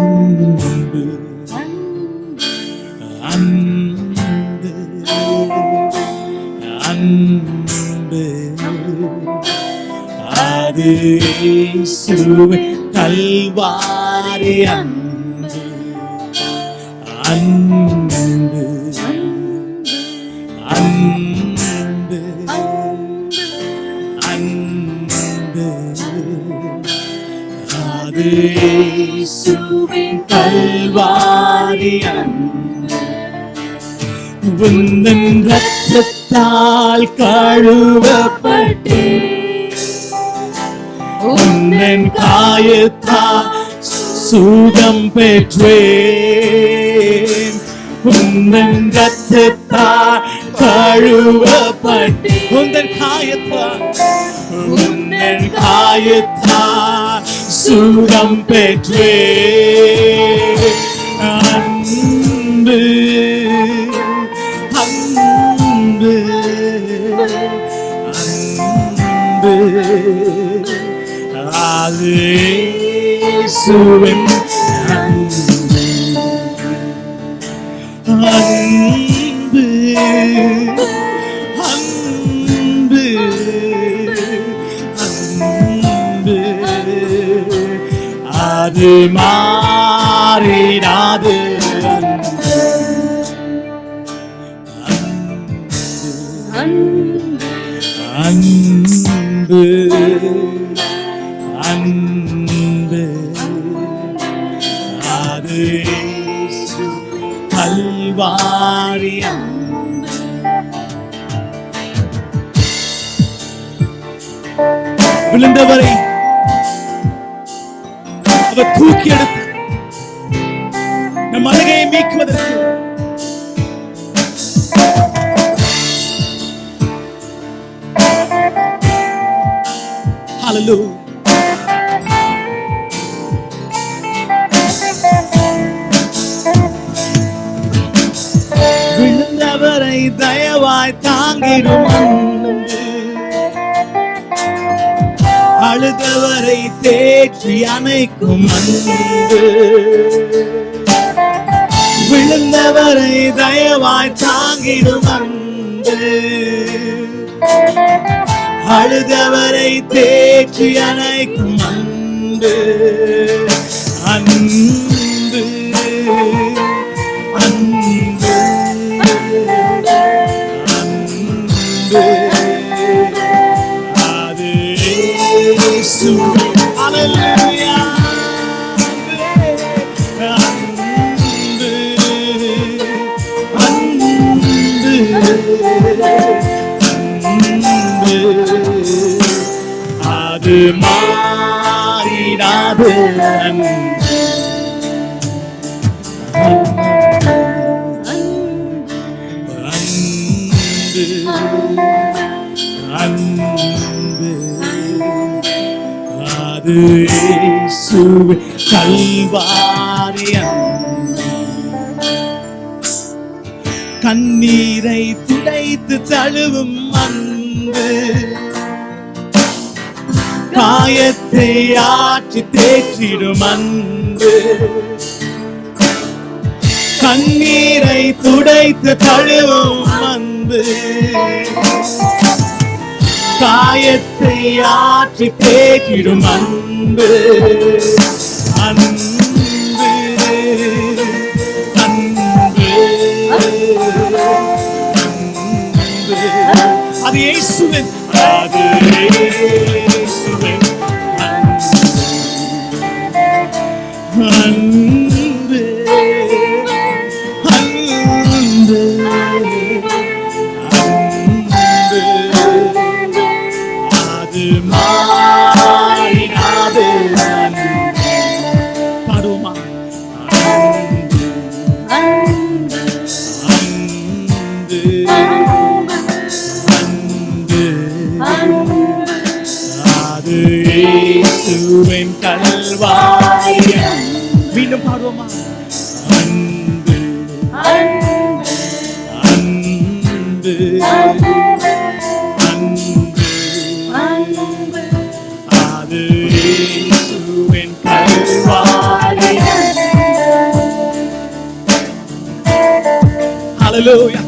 அன்பு அன்பு அன்பு. அது இயேசுவின் கல்வாரி அன்பு அன்பு அன்பு அன்பு. அது இயேசுவின் கல்வாரி அன்பு. உந்தன் ரத்தத்தால் கழுவப்பட்டே உந்தன் காயத்தால் சுகம் பெற்றேன். உந்தன் ரத்தத்தால் கழுவப்பட்டே உந்தன் காயத்தால் உந்தன் காயத்தால் சுகம் பெற்றேன் அன்பு அன்பு அன்பு. அது இயேசுவின் அன்பு. அன்பு அன்பு. அது மாறிடாது. அன்பு அன்பு அது கல்வாரியம் விழுந்தவரை அவர் தூக்கி எடுத்து நம் அழகையை மீக்குவதற்கு Hallelujah. விழுந்தவரை தயவாய் தாங்கிடும் அழுதவரை தேற்றி அணைக்கும் அன்பு விழுந்தவரை தயவாய் தாங்கிடும் அன்பு அழுதவரை தேற்றி அணைக்கும் அன்பு அன்பு மாறிடாது அன்பு அன்பு அது இயேசுவின் கல்வாரி கண்ணீரை துடைத்து தழுவும் அன்பு காயத்தை ஆற்றி தேற்றிடும் அன்பு. கண்ணீரை துடைத்து தழுவும் அன்பு. காயத்தை ஆற்றி தேற்றிடும் அன்பு. அன்பு அன்பு அன்பு. அது இயேசுவின் அது இயேசுவின் அன்புவின் கல்வாயம் மீண்டும் பாடுவோமா? அன்பு அன்பு அன்பு அன்பு அது இயேசுவின் கல்வாயம் ஹalleluya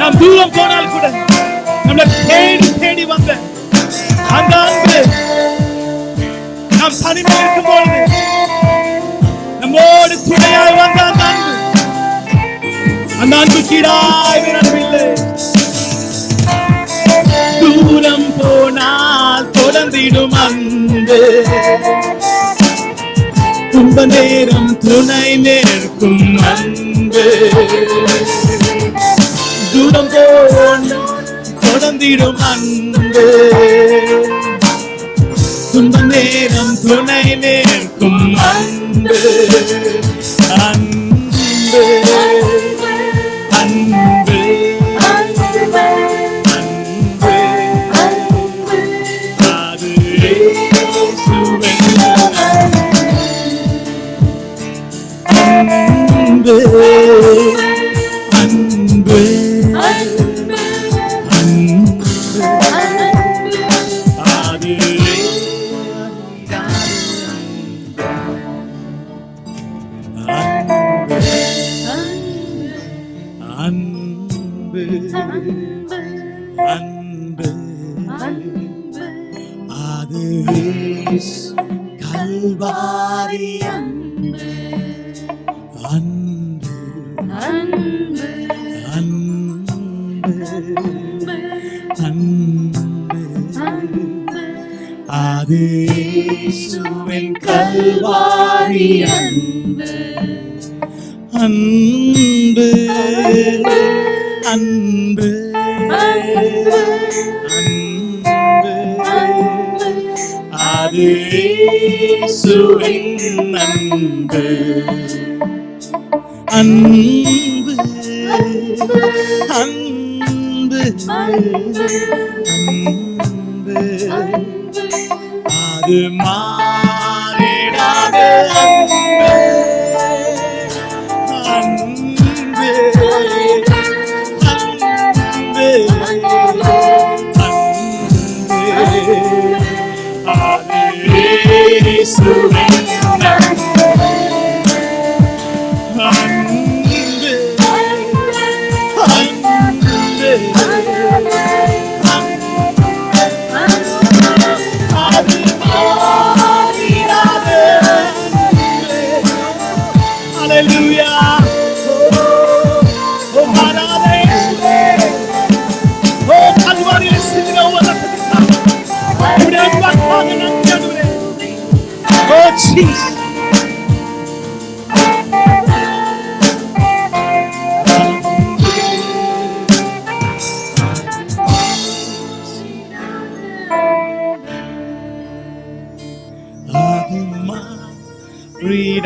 நாம் தூரம் போனால் கூட நம்மளை தேடி தேடி வந்த அந்த தனிமை இருக்கும் பொழுது நம்மோடு துணையாய் வந்த அந்த அன்பு அந்த அன்பு கீழாய் அன்பில்லை தூரம் போனால் தொடர்ந்திடும் அன்பு துன்ப நேரம் துணை நிற்கும் அன்பு தூரம் போனால் தொடர்ந்திடும் அன்பு. நேரம் துணை நிற்கும் அது இயேசுவின் கல்வாரி அன்பு அன்பு அன்பு அன்பு அன்பு. அன்பு. அன்பு. அன்பு. அது மாறிடாத Peace. Read